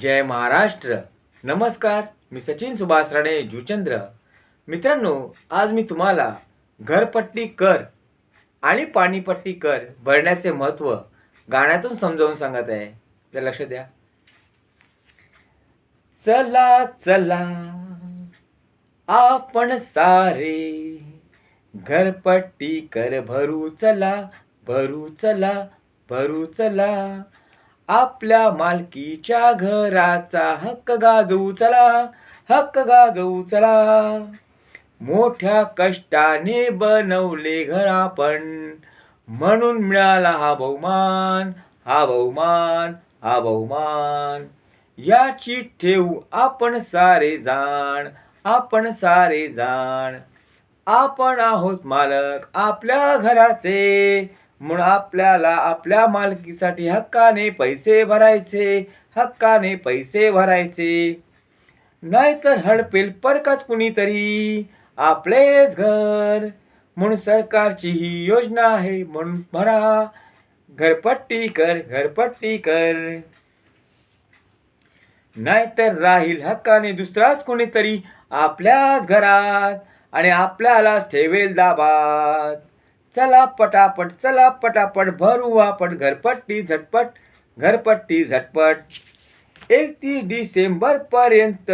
जय महाराष्ट्र. नमस्कार मी सचिन सुभाष राणे जुचंद्र. मित्रांनो आज मी तुम्हाला घरपट्टी कर आणि पाणीपट्टी कर भरण्याचे महत्त्व गाण्यातून समजावून सांगत आहे. तर लक्ष द्या. चला चला. आपण सारे घरपट्टी कर भरू चला भरू चला भरू चला. आपल्या मालकीच्या घराचा हक्क गाजवू चला हक्क गाजवू चला. मोठ्या कष्टाने बनवले घर आपण म्हणून मिळाला हा बहुमान हा बहुमान हा बहुमान. याची ठेवू आपण सारे जाण आपण सारे जाण. आपण आहोत मालक आपल्या घराचे म्हणून आपल्याला आपल्या मालकीसाठी हक्काने पैसे भरायचे हक्काने पैसे भरायचे. नाहीतर हडपेल परकाच कुणीतरी आपलेच घर. म्हणून सरकारची ही योजना आहे म्हणून भरा घरपट्टी कर घरपट्टी कर. नाहीतर राहील हक्काने दुसराच कोणीतरी आपल्याच घरात आणि आपल्यालाच ठेवेल दाबात. चला पटापट चला पटापट भरू आपण घरपट्टी झटपट घरपट्टी झटपट. एकतीस डिसेंबर पर्यंत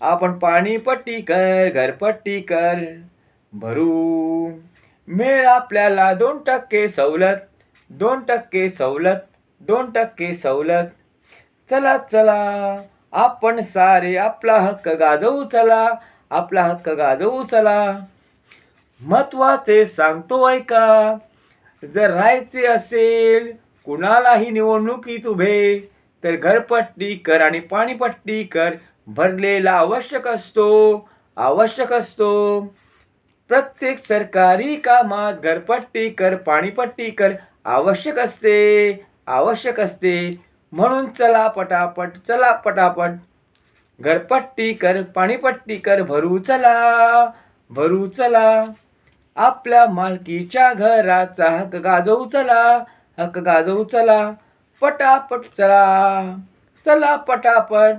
आपण पाणीपट्टी कर घरपट्टी कर भरू. मिळ आपल्याला दोन टक्के सवलत दोन टक्के सवलत दोन टक्के सवलत. चला चला आपण सारे आपला हक्क गाजवू चला आपला हक्क गाजवू चला. महत्त्वाचे सांगतो ऐका जर राहायचे असेल कुणालाही निवडणुकीत उभे तर घरपट्टी कर आणि पाणीपट्टी कर भरलेला आवश्यक असतो आवश्यक असतो. प्रत्येक सरकारी कामात घरपट्टी कर पाणीपट्टी कर आवश्यक असते आवश्यक असते. म्हणून चला पटापट चला पटापट. घरपट्टी कर पाणीपट्टी कर भरू चला भरू चला. आपल्या मालकीच्या घराचा हक्क गाजवू चला हक्क गाजवू चला पटापट चला. चला पटापट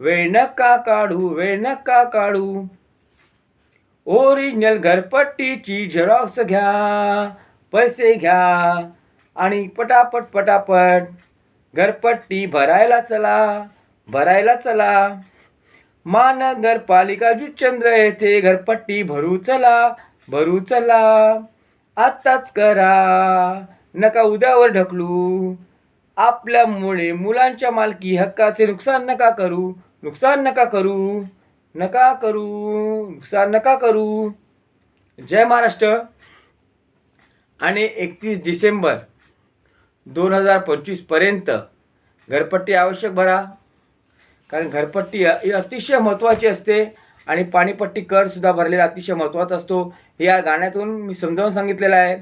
वेळ नका काढू वेळ नका काढू. ओरिजिनल घरपट्टीची झेरॉक्स घ्या पैसे घ्या आणि पटापट पटापट घरपट्टी भरायला चला भरायला चला. महानगरपालिका जुचंद्र येथे घरपट्टी भरू चला भरू चला. आत्ताच करा. नका उद्यावर ढकलू. आपल्यामुळे मुलांच्या मालकी हक्काचे नुकसान नका करू. नुकसान नका करू. नका करू. नुकसान नका करू. जय महाराष्ट्र. आणि एकतीस डिसेंबर दोन हजार पंचवीसपर्यंत घरपट्टी आवश्यक भरा. कारण घरपट्टी ही अतिशय महत्त्वाची असते. आणि पाणीपट्टी करसुद्धा भरलेला अतिशय महत्त्वाचा असतो. हे या गाण्यातून मी समजावून सांगितलेलं आहे.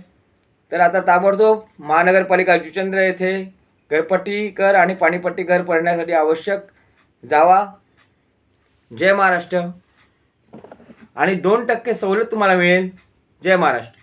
तर आता ताबडतोब महानगरपालिका जुचंद्र येथे घरपट्टी कर आणि पाणीपट्टी कर भरण्यासाठी आवश्यक जावा. जय महाराष्ट्र. आणि दोन टक्के सवलत तुम्हाला मिळेल. जय महाराष्ट्र.